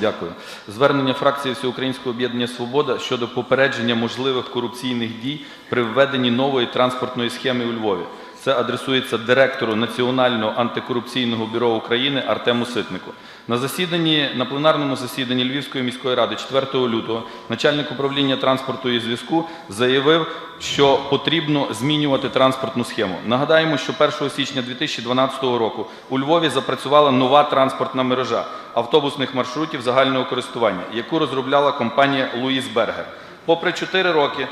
Дякую. Звернення фракції Всеукраїнського об'єднання Свобода щодо попередження можливих корупційних дій при введенні нової транспортної схеми у Львові. Це адресується директору Національного антикорупційного бюро України Артему Ситнику. На засіданні на пленарному засіданні Львівської міської ради 4 лютого начальник управління транспорту і зв'язку заявив, що потрібно змінювати транспортну схему. Нагадаємо, що 1 січня 2012 року у Львові запрацювала нова транспортна мережа автобусних маршрутів загального користування, яку розробляла компанія Луїс Бергер. Попри 4 роки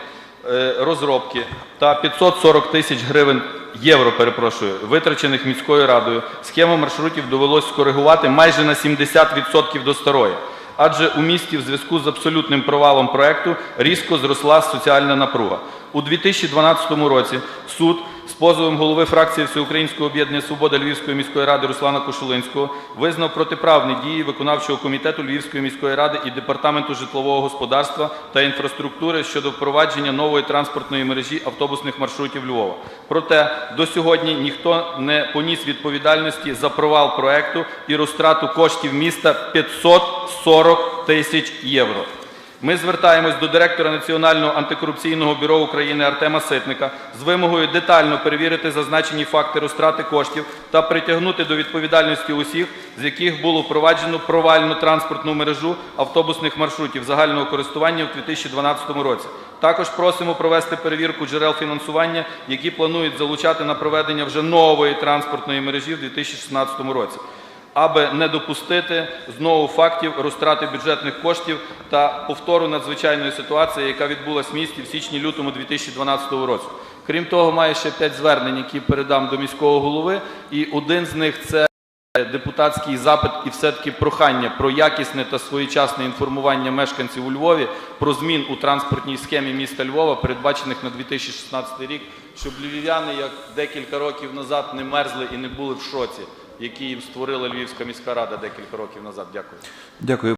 розробки та 540 тисяч гривень євро, перепрошую, витрачених міською радою, схему маршрутів довелось скоригувати майже на 70% до старої. Адже у місті в зв'язку з абсолютним провалом проекту різко зросла соціальна напруга. У 2012 році суд з позовом голови фракції Всеукраїнського об'єднання Свобода Львівської міської ради Руслана Кошулинського визнав протиправні дії виконавчого комітету Львівської міської ради і департаменту житлового господарства та інфраструктури щодо впровадження нової транспортної мережі автобусних маршрутів Львова. Проте до сьогодні ніхто не поніс відповідальності за провал проекту і розтрату коштів міста 540 тисяч євро. Ми звертаємось до директора Національного антикорупційного бюро України Артема Ситника з вимогою детально перевірити зазначені факти розтрати коштів та притягнути до відповідальності усіх, з яких було впроваджено провальну транспортну мережу автобусних маршрутів загального користування в 2012 році. Також просимо провести перевірку джерел фінансування, які планують залучати на проведення вже нової транспортної мережі в 2016 році аби не допустити знову фактів розтрати бюджетних коштів та повтору надзвичайної ситуації, яка відбулась в місті в січні-лютому 2012 року. Крім того, маю ще п'ять звернень, які передам до міського голови, і один з них це депутатський запит і все-таки прохання про якісне та своєчасне інформування мешканців у Львові про змін у транспортній схемі міста Львова, передбачених на 2016 рік, щоб львів'яни, як декілька років назад, не мерзли і не були в шоці, які їм створила Львівська міська рада декілька років назад. Дякую. Дякую.